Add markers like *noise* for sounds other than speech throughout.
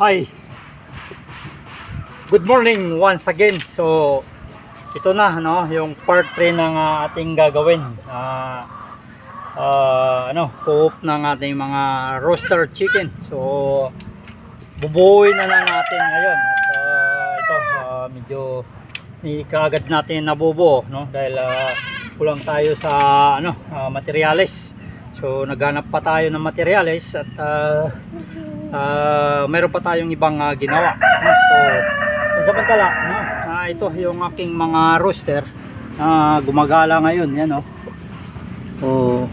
Hi. Good morning once again. So ito na no, yung part 3 ng ah, ating gagawin. Ah ah, ano, coop ng ating mga roaster chicken. So bubuuin na lang natin ngayon at ah, ito ah, medyo hindi kaagad natin nabubuo no dahil ah, kulang tayo sa ano ah, materyales. So naghanap pa tayo ng materyales at ah, ah, meron pa tayong ibang ah, ginawa. So samantala, no, ah, ito yung aking mga rooster na gumagala ngayon, yan oh. Oh.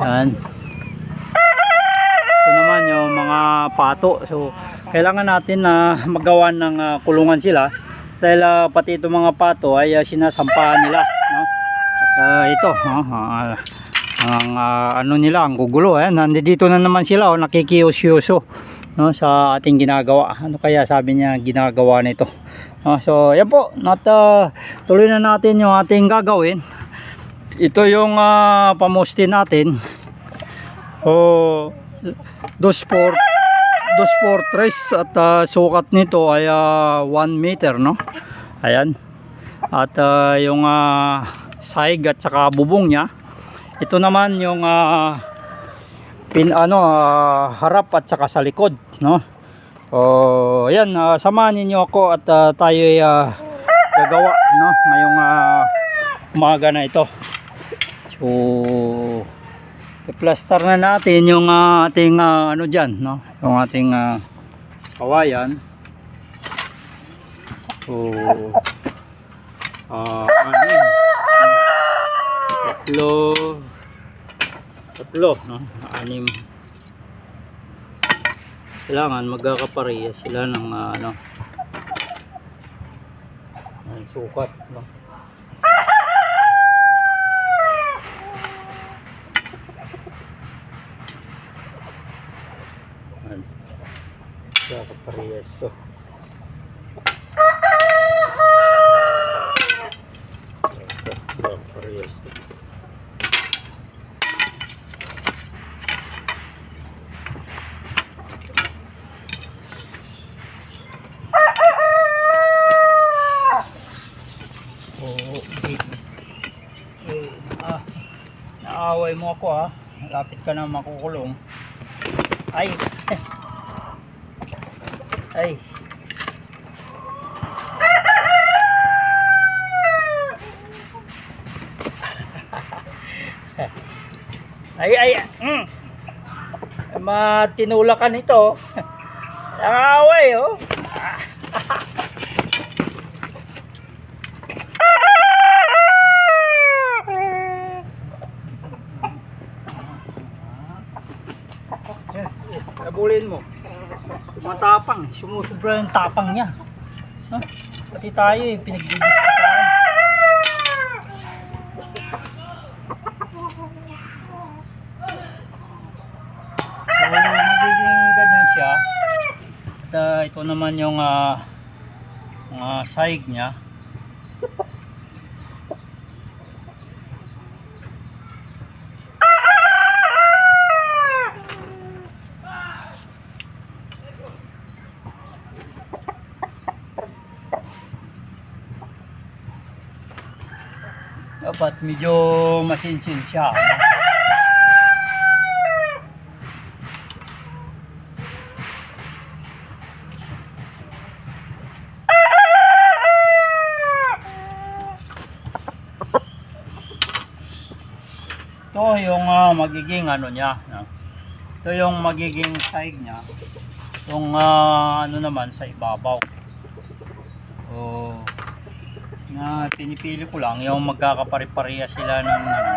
Yan. Ito naman yung mga pato. So kailangan natin na magawa ng ah, kulungan sila dahil ah, pati itong mga pato ay ah, sinasampahan nila, no? At ah, ito, no, ah, ang ah, ano nila, ang gugulo, eh. Nandito na naman sila, oh, nakikiyos-yoso no sa ating ginagawa. Ano kaya sabi niya ginagawa nito? No, so, yan po. At ah, tuloy na natin yung ating gagawin. Ito yung uh, pamustin natin. O dos por tres at ah, sukat nito ay 1 meter no. Ayan. At ah, yung ah, saig at saka bubong niya. Ito naman yung ah, pin ano ah, harap at saka sa likod no? O yan ah, samahan niyo ako at ah, tayo ay ah, gagawa no? Ngayong ah, umaga na ito. So i-plaster na natin yung ah, ating ah, ano diyan no? Yung ating ah, kawayan. So ah ano tatlo. Tatlo no? Anim. Kailangan magkakapareha sila ng ah, ano ng sukat no Ayan. magkakaparehas to Ito, magkakaparehas to Oo, okay. Eh, ah, naaway mo ako ha. Lapit ka na makukulong. Ay. *laughs* Ay. *laughs* Ay, ay, mm. Matinulakan ito. Naaway, *laughs* oh. Yan, Abulin mo. Matapang. Sumusubra yung tapang niya. Ha? Pati tayo eh, pinagdidiskitahan. So, magiging ganyan siya. At ah, ito naman yung ah, mga saig niya. Dapat medyo masinsin siya. Ito yung ah, magiging ano niya. Ito yung magiging side niya. Yung ah, ano naman sa ibabaw. Oh, na pinipili ko lang yung magkakapare-pareha sila ng ano.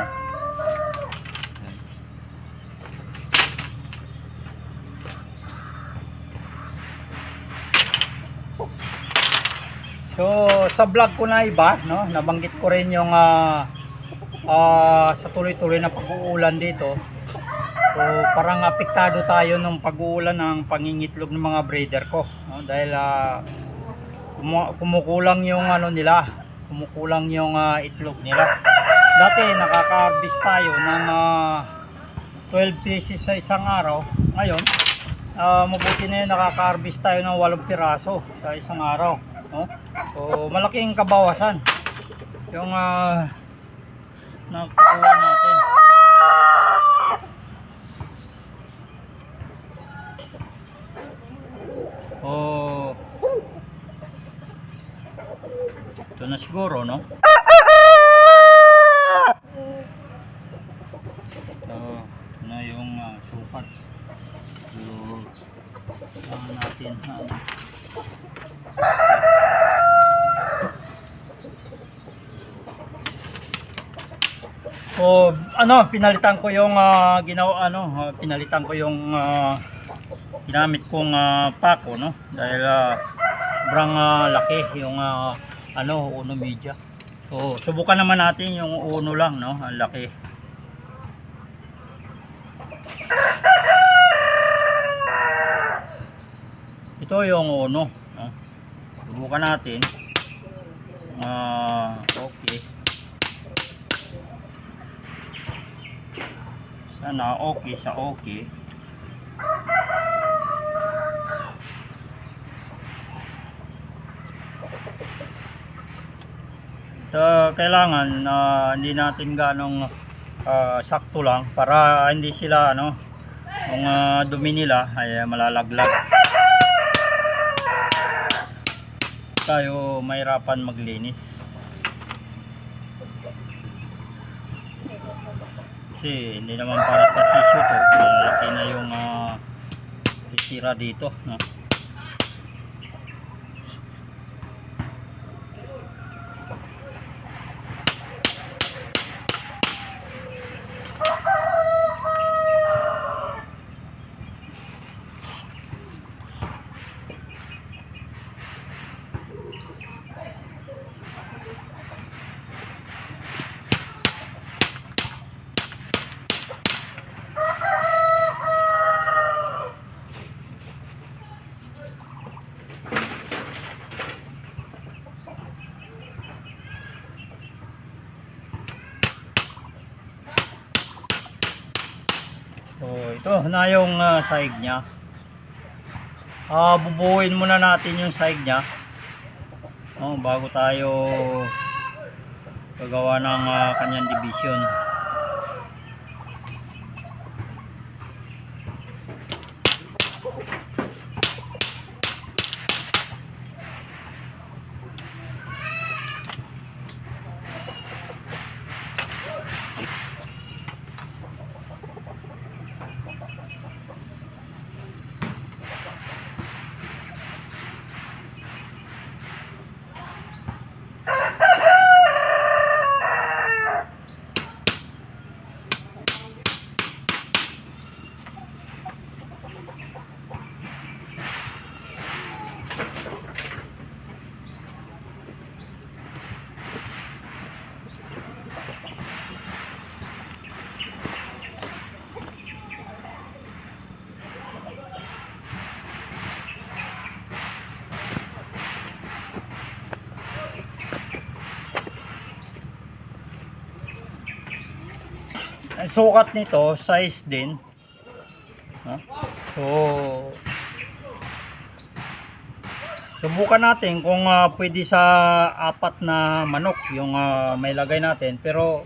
So sa vlog ko na iba, no, nabanggit ko rin yung ah, ah, sa tuloy-tuloy na pag-uulan dito. So parang apektado tayo ng pag-uulan ng pangingitlog ng mga breeder ko, no, dahil ah, kumu- kumukulang yung ano nila, kumukulang yung ah, itlog nila. Dati nakaka-harvest tayo ng ah, 12 pieces sa isang araw. Ngayon, ah, mabuti na yun nakaka-harvest tayo ng walong piraso sa isang araw. No? So, malaking kabawasan yung ah, nakukuha natin. Oh. Ito na siguro, no? So, na yung ah, sukat. So, ano natin, ano. So, ano, pinalitan ko yung ah, ginawa ano, ah, pinalitan ko yung ginamit kong ah, pako, no? Dahil ah, sobrang ah, laki yung ah, ano, uno media. So, subukan naman natin yung uno lang, no? Ang laki. Ito yung uno, no? Subukan natin. Ah, okay. Sana okay sa okay. Ito, kailangan na hindi natin ganong ah, sakto lang para hindi sila ano yung ah, dumi nila ay malalaglag. Tayo mahirapan maglinis. Kasi hindi naman para sa sisyo to. Malaki na yung ah, titira dito. No? So ito na yung uh, sahig niya. Ah, bubuuin muna natin yung sahig niya. Oh, bago tayo gagawa ng ah, kanyang division. Sukat nito, size din. Ha? So, subukan natin kung ah, pwede sa apat na manok yung ah, may lagay natin. Pero,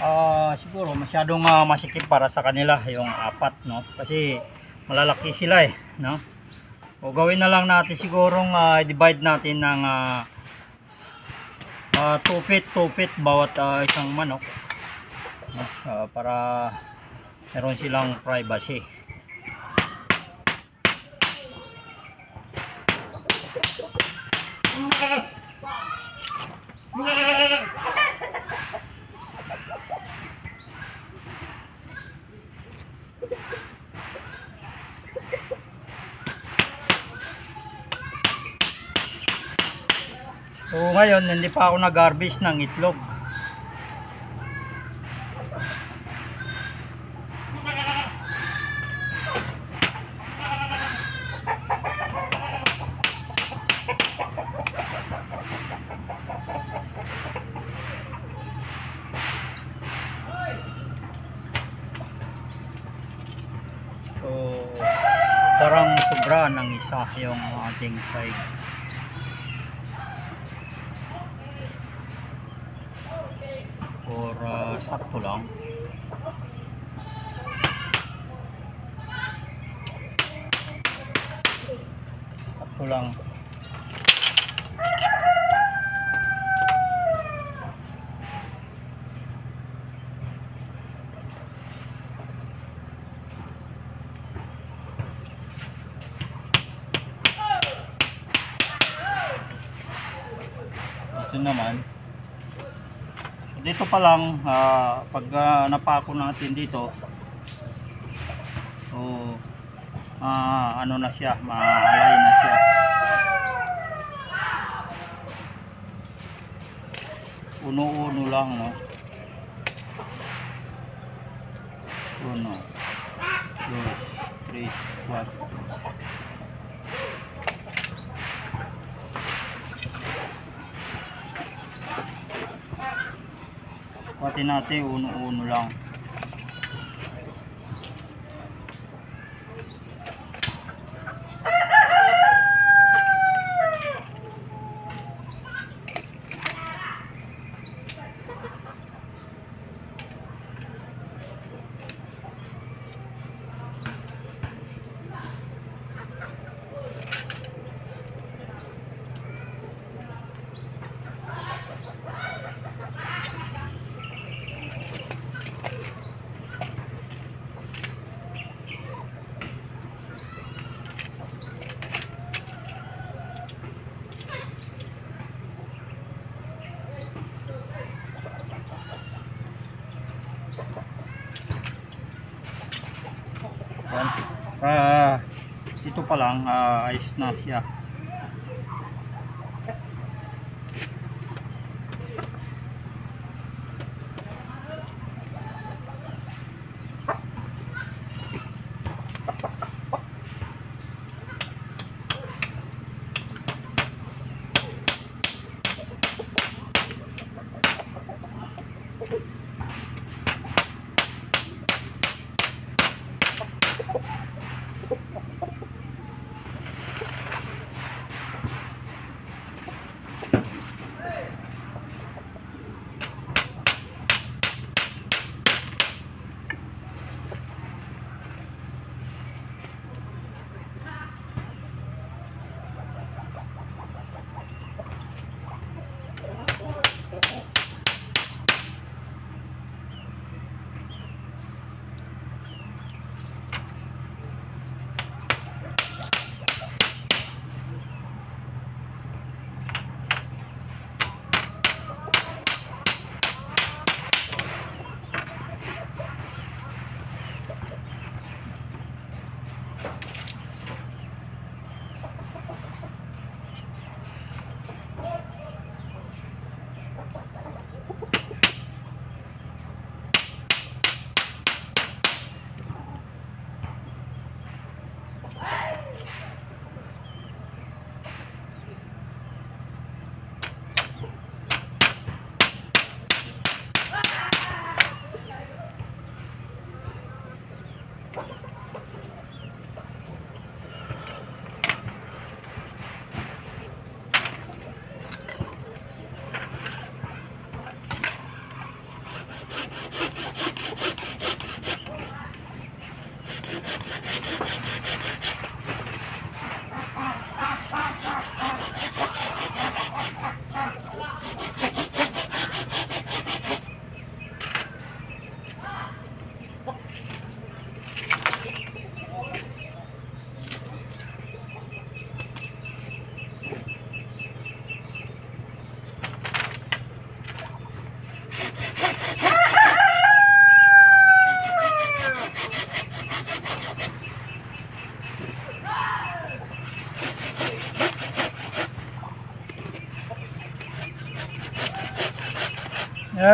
ah, siguro masyadong ah, masikip para sa kanila yung apat, no? Kasi malalaki sila eh, no? O gawin na lang natin sigurong ah, divide natin ng 2 feet, 2 feet bawat ah, isang manok no? Ah, para meron silang privacy. So ngayon hindi pa ako nag-harvest ng itlog. So, parang sobra ng isa yung ating side. Or uh, sakto lang. Sakto lang ito naman. So dito pa lang ah, pag ah, napako natin dito so ah, ano na siya maalay na siya. Uno-uno lang no? Uno dos tres cuatro Pati natin uno-uno lang. Yan. Ah, ito pa lang ah, ayos na siya.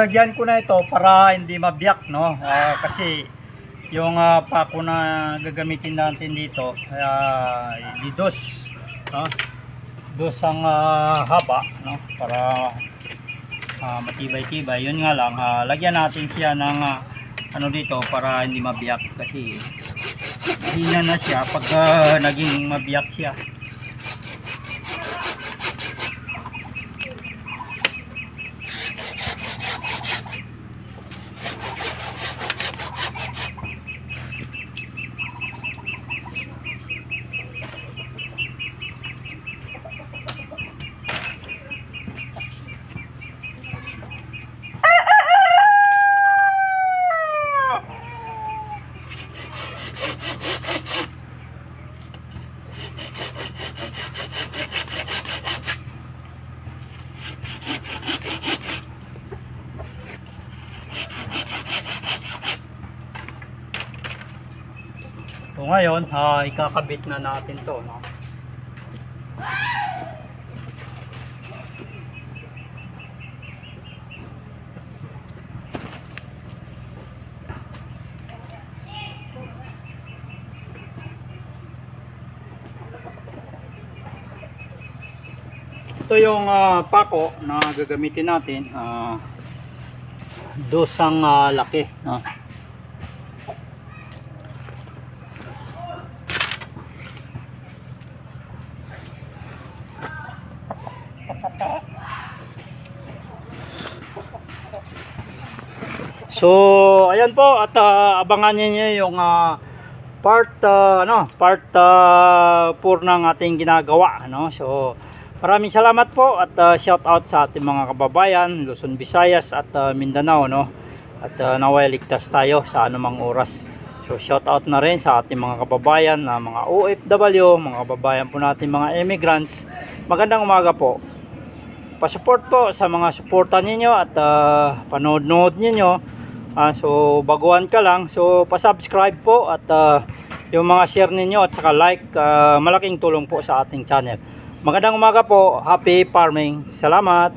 Nilagyan ko na ito para hindi mabiyak no Ah, kasi yung ah, pako na gagamitin natin dito uh, di dos no? dos ang ah, haba no para ah, matibay-tibay yun nga lang ah, lagyan natin siya ng ah, ano dito para hindi mabiyak kasi hina na siya pag ah, naging mabiyak siya. Ngayon, ah, ikakabit na natin to, no? Ito yung ah, pako na gagamitin natin. ah dosang ah, laki. No? So, ayan po at ah, abangan niyo yung ah, part ah, ano, part 4 ng ating ginagawa, ano. So, maraming salamat po at ah, shout out sa ating mga kababayan, Luzon, Visayas at ah, Mindanao, no. At uh, naway ligtas tayo sa anumang oras. So, shout out na rin sa ating mga kababayan na mga OFW, mga kababayan po natin mga immigrants. Magandang umaga po pa-support po sa mga suporta ninyo at uh, panood-nood ninyo. Ah, so baguhan ka lang, so pa-subscribe po at ah, yung mga share ninyo at saka like, ah, malaking tulong po sa ating channel. Magandang umaga po, happy farming. Salamat.